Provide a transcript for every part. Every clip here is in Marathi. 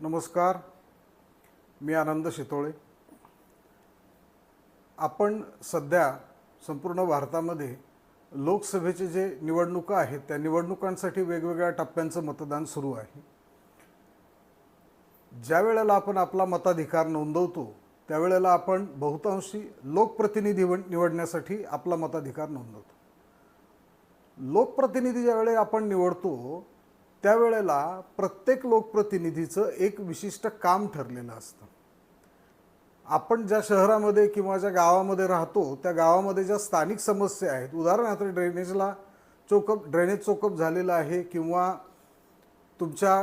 नमस्कार मी आनंद शितोळे. आपण सध्या संपूर्ण भारतामध्ये लोकसभेचे जे निवडणुका आहेत त्या निवडणुकांसाठी वेगवेगळ्या टप्प्यांचं मतदान सुरू आहे. ज्या वेळेला आपण आपला मताधिकार नोंदवतो त्यावेळेला आपण बहुतांशी लोकप्रतिनिधी निवडण्यासाठी आपला मताधिकार नोंदवतो. लोकप्रतिनिधी ज्यावेळेला आपण निवडतो त्यावेळेला प्रत्येक लोकप्रतिनिधीचं एक विशिष्ट काम ठरलेलं असतं. आपण ज्या शहरामध्ये किंवा ज्या गावामध्ये राहतो त्या गावामध्ये ज्या स्थानिक समस्या आहेत उदाहरणार्थ ड्रेनेजला चोकअप ड्रेनेज चोकअप झालेलं आहे किंवा तुमच्या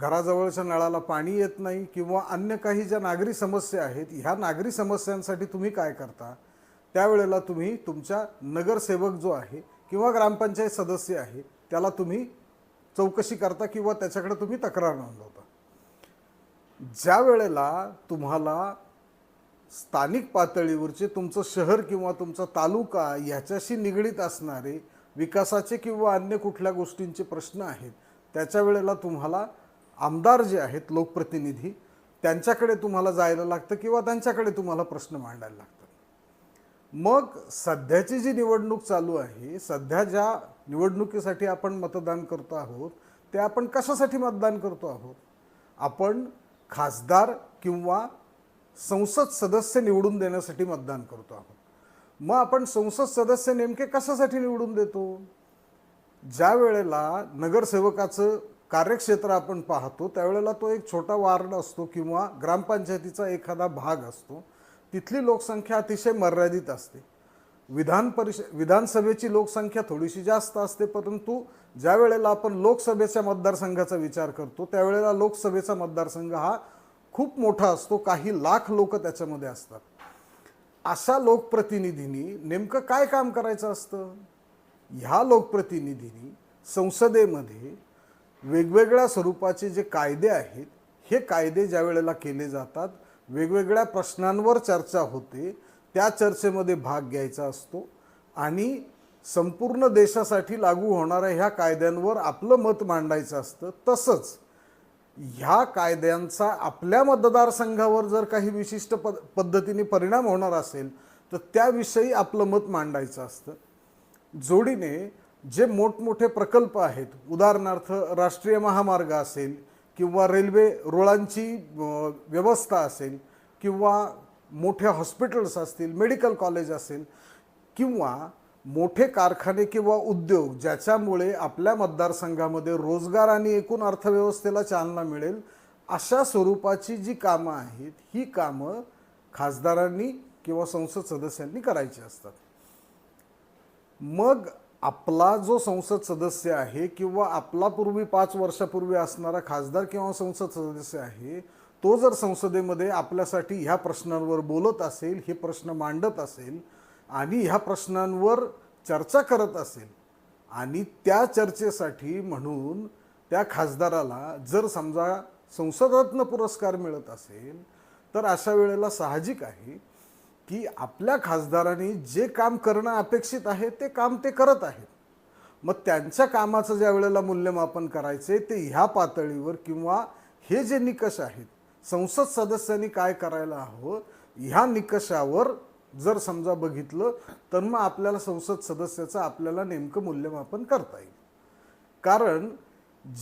घराजवळच्या नळाला पाणी येत नाही किंवा अन्य काही ज्या नागरी समस्या आहेत ह्या नागरी समस्यांसाठी तुम्ही काय करता? त्यावेळेला तुम्ही तुमच्या नगरसेवक जो आहे किंवा ग्रामपंचायत सदस्य आहे त्याला तुम्ही चौकशी करता किंवा त्याच्याकडे तुम्ही तक्रार नोंदवता. ज्या वेळेला तुम्हाला स्थानिक पातळीवरचे तुमचं शहर किंवा तुमचा तालुका ह्याच्याशी निगडीत असणारे विकासाचे किंवा अन्य कुठल्या गोष्टींचे प्रश्न आहेत त्याच्या वेळेला तुम्हाला आमदार जे आहेत लोकप्रतिनिधी त्यांच्याकडे तुम्हाला जायला लागतं किंवा त्यांच्याकडे तुम्हाला प्रश्न मांडायला लागतात. मग सध्याची जी निवडणूक चालू आहे सध्या ज्या निवडणुकीसाठी आपण मतदान करतो आहोत ते आपण कशासाठी मतदान करतो आहोत? आपण खासदार किंवा संसद सदस्य निवडून देण्यासाठी मतदान करतो आहोत. मग आपण संसद सदस्य नेमके कशासाठी निवडून देतो? ज्या वेळेला नगरसेवकाचं कार्यक्षेत्र आपण पाहतो त्यावेळेला तो एक छोटा वार्ड असतो किंवा ग्रामपंचायतीचा एखादा भाग असतो. तिथली लोकसंख्या अतिशय मर्यादित असते. विधान परिष विधानसभेची लोकसंख्या थोडीशी जास्त असते परंतु ज्या वेळेला आपण लोकसभेच्या मतदारसंघाचा विचार करतो त्यावेळेला लोकसभेचा मतदारसंघ हा खूप मोठा असतो काही लाख लोक त्याच्यामध्ये असतात. अशा लोकप्रतिनिधींनी नेमकं काय काम करायचं असतं? ह्या लोकप्रतिनिधींनी संसदेमध्ये वेगवेगळ्या स्वरूपाचे जे कायदे आहेत हे कायदे ज्या वेळेला केले जातात वेगवेगळ्या प्रश्नांवर चर्चा होते त्या चर्चेमध्ये भाग घ्यायचा असतो आणि संपूर्ण देशासाठी लागू होणाऱ्या ह्या कायद्यांवर आपलं मत मांडायचं असतं तसंच ह्या कायद्यांचा आपल्या मतदारसंघावर जर काही विशिष्ट पद पद्धतीने परिणाम होणार असेल तर त्याविषयी आपलं मत मांडायचं असतं. जोडीने जे मोठमोठे प्रकल्प आहेत उदाहरणार्थ राष्ट्रीय महामार्ग असेल किंवा रेल्वे रुळांची व्यवस्था असेल किंवा मोठे हॉस्पिटल्स असतील मेडिकल कॉलेज असेल किंवा मोठे कारखाने किंवा उद्योग ज्याच्यामुळे आपल्या मतदारसंघामध्ये रोजगार आणि एकूण अर्थव्यवस्थेला चालना मिळेल अशा स्वरूपाची जी कामं आहेत ही कामं खासदारांनी किंवा संसद सदस्यांनी करायची असतात. मग आपला जो संसद सदस्य आहे किंवा आपला पूर्वी पाच वर्षापूर्वी असणारा खासदार किंवा संसद सदस्य आहे तो जर संसदेमध्ये आपल्यासाठी ह्या प्रश्नांवर बोलत असेल हे प्रश्न मांडत असेल आणि ह्या प्रश्नांवर चर्चा करत असेल आणि त्या चर्चेसाठी म्हणून त्या खासदाराला जर समजा संसदरत्न पुरस्कार मिळत असेल तर अशा वेळेला साहजिक आहे की आपल्या खासदारांनी जे काम करणं अपेक्षित आहे ते काम ते करत आहेत. मग त्यांच्या कामाचं ज्या वेळेला मूल्यमापन करायचे ते ह्या पातळीवर किंवा हे जे निकष आहेत संसद सदस्यांनी काय करायला हवं ह्या निकषावर जर समजा बघितलं तर मग आपल्याला संसद सदस्याचं आपल्याला नेमकं मूल्यमापन करता येईल. कारण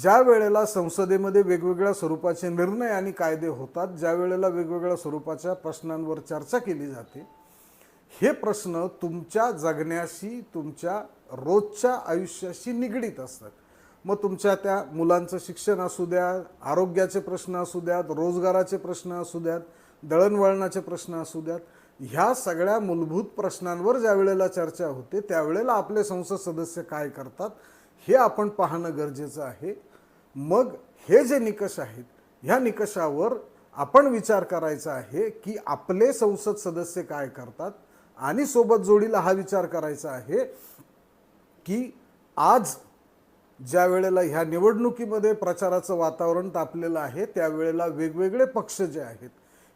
ज्या वेळेला संसदेमध्ये वेगवेगळ्या स्वरूपाचे निर्णय आणि कायदे होतात ज्या वेळेला वेगवेगळ्या स्वरूपाच्या प्रश्नांवर चर्चा केली जाते हे प्रश्न तुमच्या जगण्याशी तुमच्या रोजच्या आयुष्याशी निगडीत असतात. मग तुमच्या त्या मुलांचं शिक्षण असू द्या आरोग्याचे प्रश्न असू द्यात रोजगाराचे प्रश्न असू द्यात दळणवळणाचे प्रश्न असू द्यात ह्या सगळ्या मूलभूत प्रश्नांवर ज्या वेळेला चर्चा होते त्यावेळेला आपले संसद सदस्य काय करतात हे आपण पाहणं गरजेचं आहे. मग हे जे निकष आहेत ह्या निकषावर आपण विचार करायचा आहे की आपले संसद सदस्य काय करतात आणि सोबत जोडीला हा विचार करायचा आहे की आज ज्या वेळेला ह्या निवडणुकीमध्ये प्रचाराचं वातावरण तापलेलं आहे त्यावेळेला वेगवेगळे पक्ष जे आहेत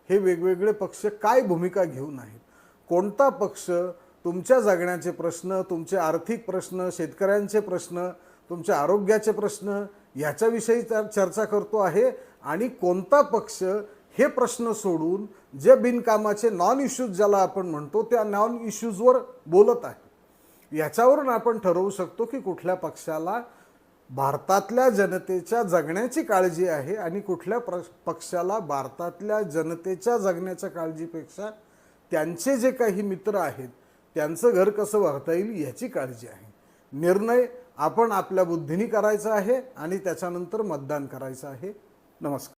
हे वेगवेगळे पक्ष काय भूमिका घेऊन आहेत? कोणता पक्ष तुमच्या जगण्याचे प्रश्न तुमचे आर्थिक प्रश्न शेतकऱ्यांचे प्रश्न तुमच्या आरोग्याचे प्रश्न याच्याविषयी चर्चा करतो आहे? आणि कोणता पक्ष हे प्रश्न सोडून जे बिनकामाचे नॉन इश्यूज ज्याला आपण म्हणतो त्या नॉन इश्यूजवर बोलत आहे? याच्यावरून आपण ठरवू शकतो की कुठल्या पक्षाला भारतातल्या जनतेच्या जगण्याची काळजी आहे आणि कुठल्या प्र पक्षाला भारतातल्या जनतेच्या जगण्याच्या काळजीपेक्षा त्यांचे जे काही मित्र आहेत त्यांचं घर कसं भरता येईल याची काळजी आहे. निर्णय आपण आपल्या बुद्धीने करायचा आहे आणि त्याच्यानंतर मतदान करायचं आहे. नमस्कार.